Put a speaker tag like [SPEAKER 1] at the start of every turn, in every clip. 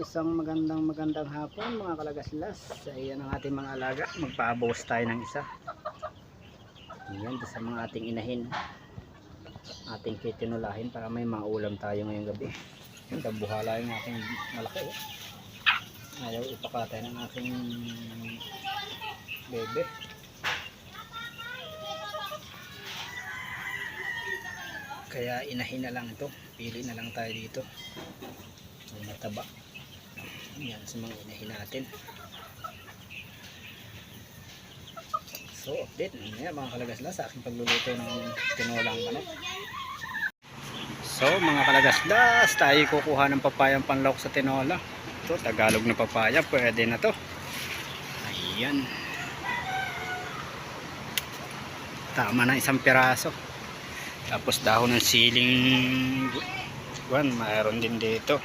[SPEAKER 1] isang magandang magandang hapon mga kalagaslas. Ayan ang ating mga alaga. Magpabawas tayo ng isa. Ayan, sa mga ating inahin. Ating kitinulahin para may maulam tayo ngayong gabi. Ayan, buhala yung ating malaki. Oh. Ayaw ipakatay ng aking bebe. Kaya inahin na lang ito. Pili na lang tayo dito. Mataba. Yan sa mga natin. So, update. Yan mga kalagaslas sa aking pagluluto ng tinolang manok. So, mga kalagaslas, tayo kukuha ng papayang panlok sa tinola. Ito, Tagalog na papaya. Pwede na to. Ayan. Tama na isang piraso. Tapos dahon ng siling buwan, mayroon din dito.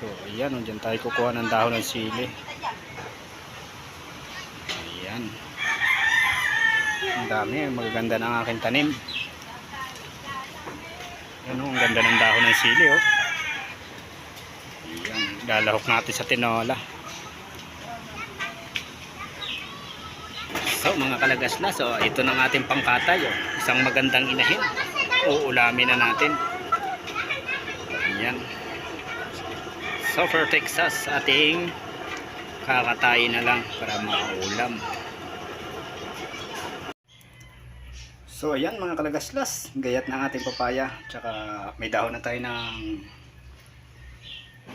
[SPEAKER 1] So, ayan, oh, dyan tayo kukuha ng dahon ng sili. Ayan. Ang dami, magaganda ng aking tanim. Ayan, oh, ang ganda ng dahon ng sili, oh. Ayan, lalahok natin sa tinola. So mga kalagaslas, so ito ng ating pangkatay, oh. isang magandang inahin. Uulamin na natin. Ayan. So for Texas, ating kakatayin na lang para maulam. So ayan mga kalagaslas, gayat ng ating papaya. Tsaka may dahon na tayo ng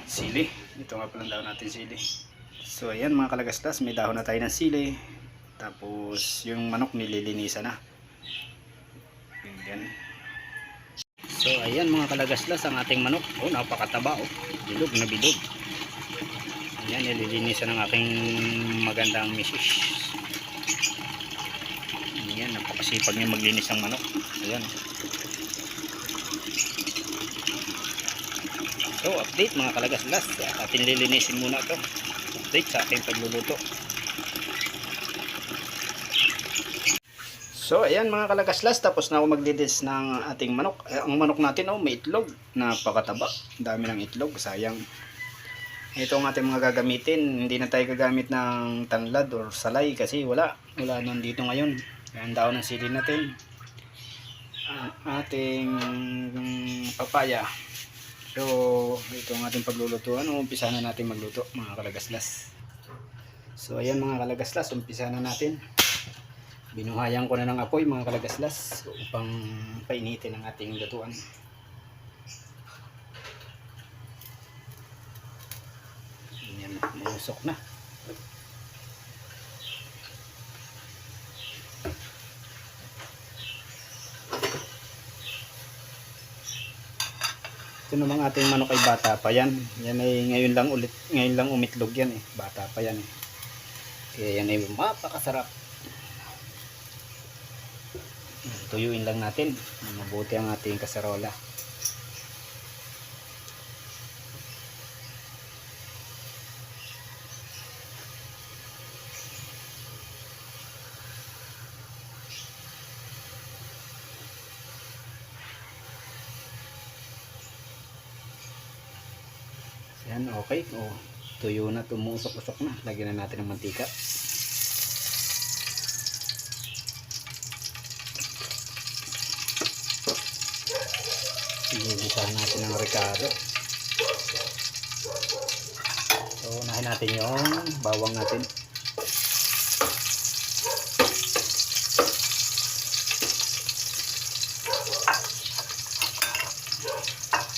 [SPEAKER 1] sili. Ito nga palang dahon natin sili. So ayan mga kalagaslas, may dahon na tayo ng sili. Tapos yung manok nililinisan na. Ayan. So ayan mga kalagaslas ang ating manok. Oh napakataba oh. Bilog na bilog. Ayan nililinisan ng aking magandang misis. Ayan napakasipag niya maglinis ng manok. Ayan. So update mga kalagaslas. Atin lilinisin muna to. Update sa ating pagluluto. So ayan mga kalagaslas, tapos na ako maglinis ng ating manok. Eh, ang manok natin oh, may itlog, napakataba. Dami ng itlog, sayang. Ito ang ating mga gagamitin. Hindi na tayo gagamit ng tanlad or salay kasi wala. Wala nandito ngayon. Ang daon ng sili natin. Ang ating papaya. So, ito ang ating paglulutuan. Umpisa na natin magluto mga kalagaslas. So ayan mga kalagaslas, umpisa na natin binuhayan ko na ng apoy mga kalagaslas upang painitin ang ating lutuan. Yan musok na. Ito namang ating manok ay bata pa yan. Yan ay ngayon lang ulit ngayon lang umitlog yan eh. Bata pa yan eh. Kaya yan ay mapakasarap tuyuin lang natin. Mabuti ang ating kaserola. Yan okay. Oh, tuyo na tumusok-usok na. Lagyan na natin ng mantika Gigisahan natin ng Ricardo. So, unahin natin yung bawang natin.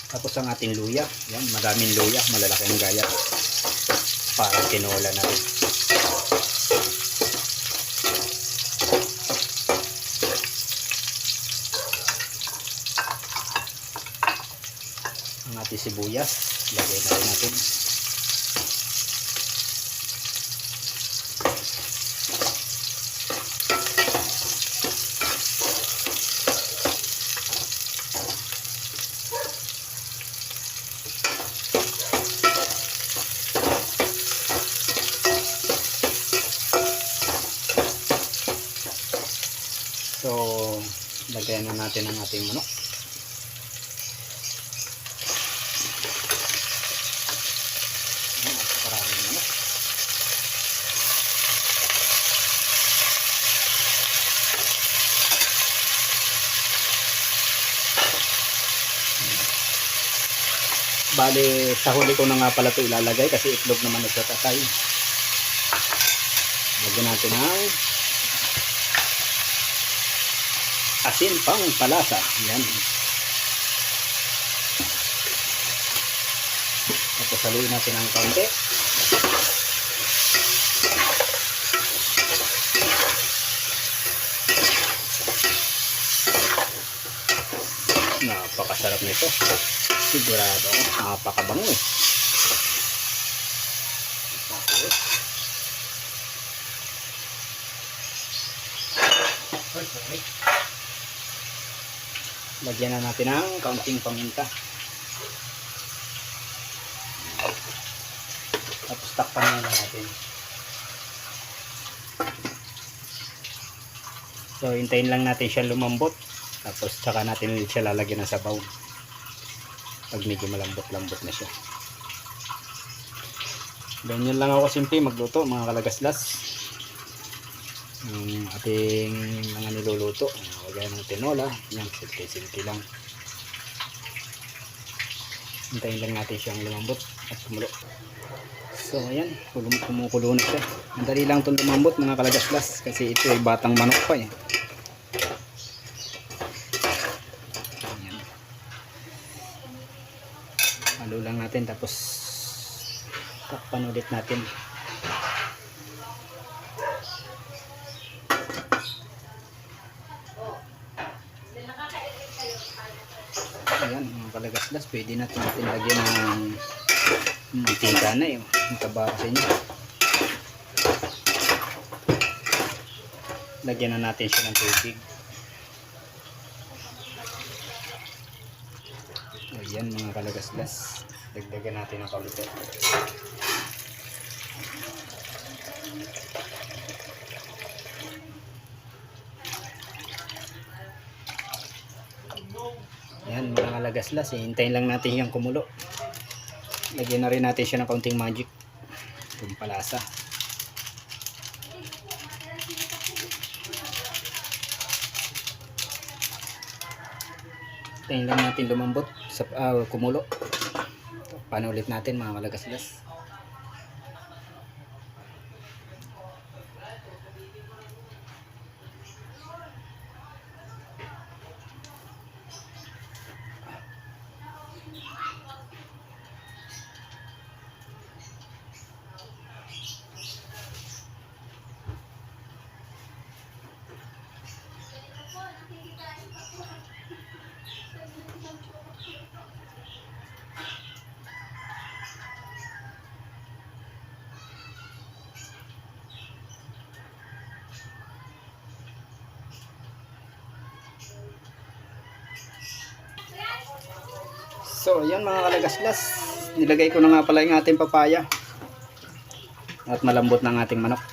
[SPEAKER 1] Tapos ang ating luya. Yan, madaming luya. Malalaki ang gaya. Para tinola na rin. Ating sibuyas. Lagay na natin. So lagyan na natin ang ating manok Bali, sa huli ko na nga pala ito ilalagay kasi itlog naman nagtatatay. Lagyan natin ng asin pang palasa. Yan. Tapos haluin natin ng kaunti. Napakasarap nito. Sigurado ako. Napakabango eh. Tapos, lagyan na natin ng kaunting paminta. Tapos takpan na natin. So, hintayin lang natin siya lumambot. Tapos, tsaka natin siya lalagyan ng sabaw. Pag medyo malambot-lambot na siya. Ganyan lang ako simple magluto, mga kalagaslas. Yung ating mga niluluto. Lagyan ng tinola. Yan, simple-simple lang. Hintayin lang natin siyang lumambot at kumulo. So ayan, kumukulo na siya. Ang dali lang itong lumambot mga kalagaslas kasi ito ay batang manok pa eh. Ayan. Halo lang natin tapos takpan ulit natin. Ayan mga kalagaslas, pwede natin natin lagyan ng mantika na eh. Ang taba kasi niya. Lagyan na natin siya ng tubig. Ayan mga kalagaslas. Dagdagan natin ng kaunti. Ayan mga kalagaslas. Hintayin lang natin yung kumulo. Lagyan na rin natin siya ng kaunting magic. Itong palasa. Hintayin lang natin lumambot sa ah, kumulo. Paano ulit natin mga kalagaslas. So, ayan mga kalagaslas. Nilagay ko na nga pala yung ating papaya. At malambot ng ating manok.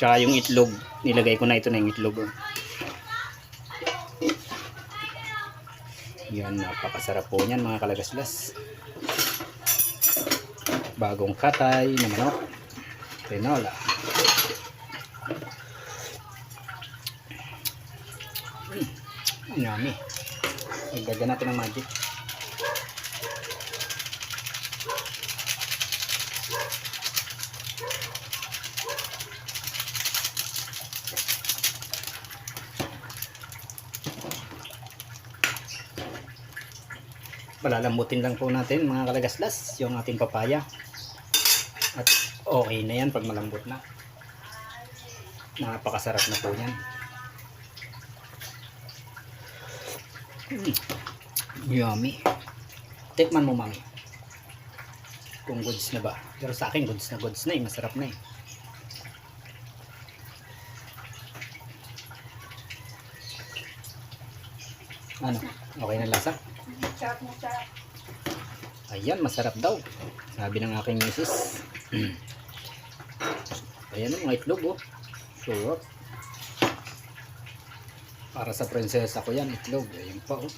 [SPEAKER 1] Tsaka yung itlog. Nilagay ko na ito na yung itlog. oh. Yan, napakasarap po niyan mga kalagaslas. Bagong katay na manok. Tinola. Mm. Igdagan natin ng magic. palalambutin lang po natin mga kalagaslas yung ating papaya. At okay na yan pag malambot na. Napakasarap na po yan mm. yummy tikman mo mami kung goods na ba pero sa akin goods na goods na eh masarap na eh ano okay na lasa Ayan, masarap daw. Sabi ng aking misis. Ayan mga itlog oh. Sarap. Para sa prinsesa ko yan, itlog. Ayan pa oh.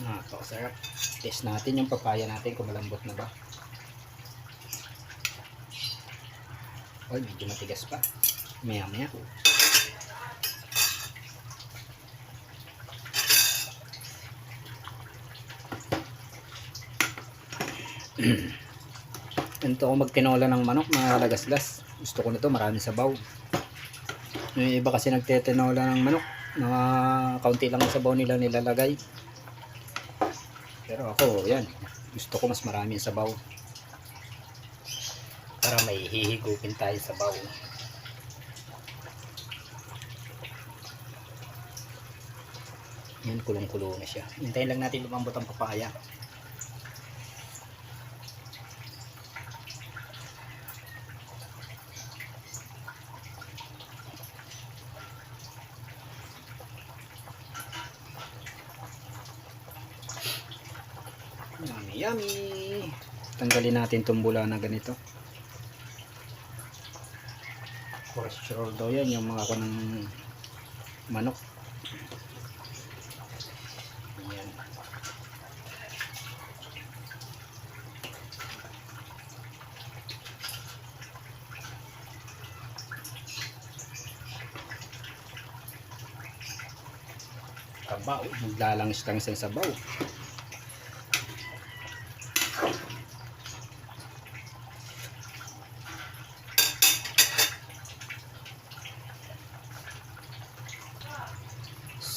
[SPEAKER 1] Napakasarap. Test natin yung papaya natin kung malambot na ba. Ay, medyo matigas pa. Maya maya. Ganito ako magtinola ng manok mga lagaslas. Gusto ko na to maraming sabaw. Yung iba kasi nagtetinola ng manok. Mga kaunti lang ang sabaw nila nilalagay. Pero ako, yan. Gusto ko mas maraming sabaw. Para may hihigupin tayo sabaw. Yan, kulong-kulo na siya. Hintayin lang natin lumambot ang papaya. Yummy. Tanggalin natin itong bula na ganito. Cholesterol daw yan, yung mga kanang manok. Yan. Tabaw, maglalangis-langis ang sabaw.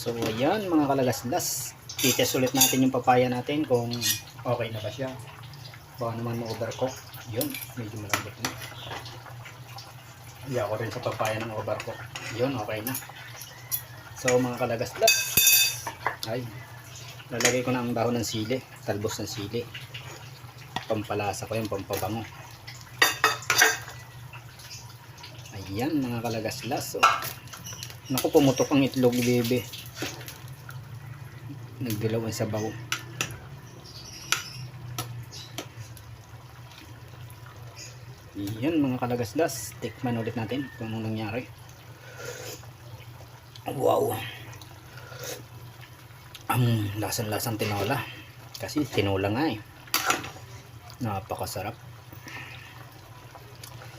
[SPEAKER 1] So ayan mga kalagaslas. Titest ulit natin yung papaya natin kung okay na ba siya. Baka naman ma-overcook. Yun, medyo malambot na. Hindi ako rin sa papaya ng overcook. Yun, okay na. So mga kalagaslas. Ay, lalagay ko na ang dahon ng sili. Talbos ng sili. Pampalasa ko yung pampabango. Ayan mga kalagaslas. Oh. Naku, pumutok ang itlog bebe. Nagdilaw ang sabaw. Yan mga kalagasdas. Tikman ulit natin kung anong nangyari. Wow. Ang lasan-lasang tinola. Kasi tinola nga eh. Napakasarap.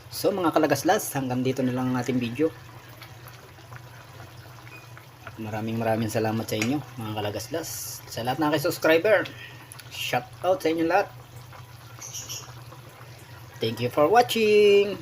[SPEAKER 1] So mga kalagaslas, hanggang dito na lang ang ating video. Maraming maraming salamat sa inyo mga kalagaslas. Sa lahat ng aking subscriber. Shout out sa inyo lahat. Thank you for watching.